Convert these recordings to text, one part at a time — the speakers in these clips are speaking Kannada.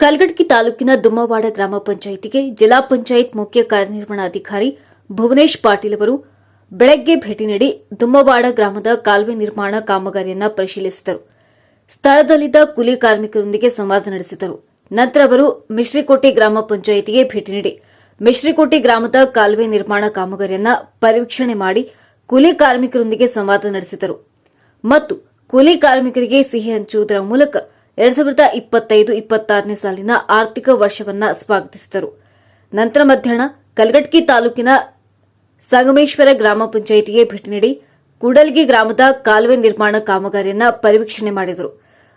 ಕಲ್ಗಡ್ಕಿ ತಾಲೂಕಿನ ದುಮ್ಮವಾಡ ಗ್ರಾಮ ಪಂಚಾಯಿತಿಗೆ ಜಿಲ್ಲಾ ಪಂಚಾಯತ್ ಮುಖ್ಯ ಕಾರ್ಯನಿರ್ವಹಣಾಧಿಕಾರಿ ಭುವನೇಶ್ ಪಾಟೀಲ್ ಅವರು ಬೆಳಗ್ಗೆ ಭೇಟಿ ನೀಡಿ ದುಮ್ಮವಾಡ ಗ್ರಾಮದ ಕಾಲುವೆ ನಿರ್ಮಾಣ ಕಾಮಗಾರಿಯನ್ನು ಪರಿಶೀಲಿಸಿದರು. ಸ್ಥಳದಲ್ಲಿದ್ದ ಕೂಲಿ ಕಾರ್ಮಿಕರೊಂದಿಗೆ ಸಂವಾದ ನಡೆಸಿದರು. ನಂತರ ಅವರು ಮಿಶ್ರಿಕೋಟೆ ಗ್ರಾಮ ಪಂಚಾಯಿತಿಗೆ ಭೇಟಿ ನೀಡಿ ಮಿಶ್ರಿಕೋಟೆ ಗ್ರಾಮದ ಕಾಲುವೆ ನಿರ್ಮಾಣ ಕಾಮಗಾರಿಯನ್ನು ಪರಿವೀಕ್ಷಣೆ ಮಾಡಿ ಕೂಲಿ ಕಾರ್ಮಿಕರೊಂದಿಗೆ ಸಂವಾದ ನಡೆಸಿದರು. ಮತ್ತು ಕೂಲಿ ಕಾರ್ಮಿಕರಿಗೆ ಸಿಹಿ ಹಂಚುವುದರ ಮೂಲಕ ಎರಡ್ ಸಾವಿರದ ಇಪ್ಪತ್ತೈದು ಇಪ್ಪತ್ತಾರನೇ ಸಾಲಿನ ಆರ್ಥಿಕ ವರ್ಷವನ್ನ ಸ್ವಾಗತಿಸಿದರು. ನಂತರ ಮಧ್ಯಾಹ್ನ ಕಲ್ಗಟ್ಕಿ ತಾಲೂಕಿನ ಸಂಗಮೇಶ್ವರ ಗ್ರಾಮ ಪಂಚಾಯಿತಿಗೆ ಭೇಟಿ ನೀಡಿ ಕೂಡಲ್ಗಿ ಗ್ರಾಮದ ಕಾಲುವೆ ನಿರ್ಮಾಣ ಕಾಮಗಾರಿಯನ್ನ ಪರಿವೀಕ್ಷಣೆ ಮಾಡಿದರು.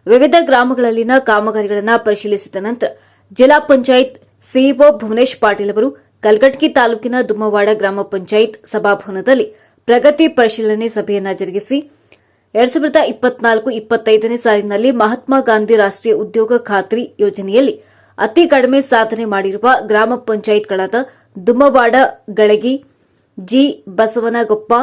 ವಿವಿಧ ಗ್ರಾಮಗಳಲ್ಲಿನ ಕಾಮಗಾರಿಗಳನ್ನು ಪರಿಶೀಲಿಸಿದ ನಂತರ ಜಿಲ್ಲಾ ಪಂಚಾಯತ್ ಸಿಇಒ ಭುವನೇಶ್ ಪಾಟೀಲ್ ಅವರು ಕಲ್ಗಟ್ಕಿ ತಾಲೂಕಿನ ದುಮ್ಮವಾಡ ಗ್ರಾಮ ಪಂಚಾಯತ್ ಸಭಾಭವನದಲ್ಲಿ ಪ್ರಗತಿ ಪರಿಶೀಲನೆ ಸಭೆಯನ್ನ ಜರುಗಿಸಿ ಎರಡ್ ಸಾವಿರದ ಇಪ್ಪತ್ನಾಲ್ಕು ಇಪ್ಪತ್ತೈದನೇ ಸಾಲಿನಲ್ಲಿ ಮಹಾತ್ಮ ಗಾಂಧಿ ರಾಷ್ಟ್ರೀಯ ಉದ್ಯೋಗ ಖಾತ್ರಿ ಯೋಜನೆಯಲ್ಲಿ ಅತಿ ಕಡಿಮೆ ಸಾಧನೆ ಮಾಡಿರುವ ಗ್ರಾಮ ಪಂಚಾಯತ್ಗಳಾದ ದುಮ್ಮವಾಡ, ಗಳಗಿ, ಜಿ ಬಸವನಗೊಪ್ಪ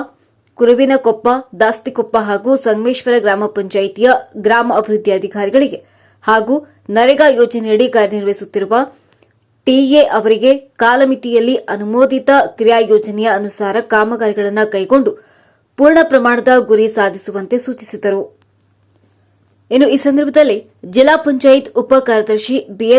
ಕುರುವಿನಕೊಪ್ಪ, ದಾಸ್ತಿಕೊಪ್ಪ ಹಾಗೂ ಸಂಗಮೇಶ್ವರ ಗ್ರಾಮ ಪಂಚಾಯಿತಿಯ ಗ್ರಾಮ ಅಭಿವೃದ್ಧಿ ಅಧಿಕಾರಿಗಳಿಗೆ ಹಾಗೂ ನರೇಗಾ ಯೋಜನೆಯಡಿ ಕಾರ್ಯನಿರ್ವಹಿಸುತ್ತಿರುವ ಟಿಎ ಅವರಿಗೆ ಕಾಲಮಿತಿಯಲ್ಲಿ ಅನುಮೋದಿತ ಕ್ರಿಯಾ ಯೋಜನೆಯ ಅನುಸಾರ ಕಾಮಗಾರಿಗಳನ್ನು ಕೈಗೊಂಡು ಪೂರ್ಣ ಪ್ರಮಾಣದ ಗುರಿ ಸಾಧಿಸುವಂತೆ ಸೂಚಿಸಿದರು. ಇನ್ನು ಈ ಸಂದರ್ಭದಲ್ಲಿ ಜಿಲ್ಲಾ ಪಂಚಾಯತ್ ಉಪ ಕಾರ್ಯದರ್ಶಿ ಬಿಎಸ್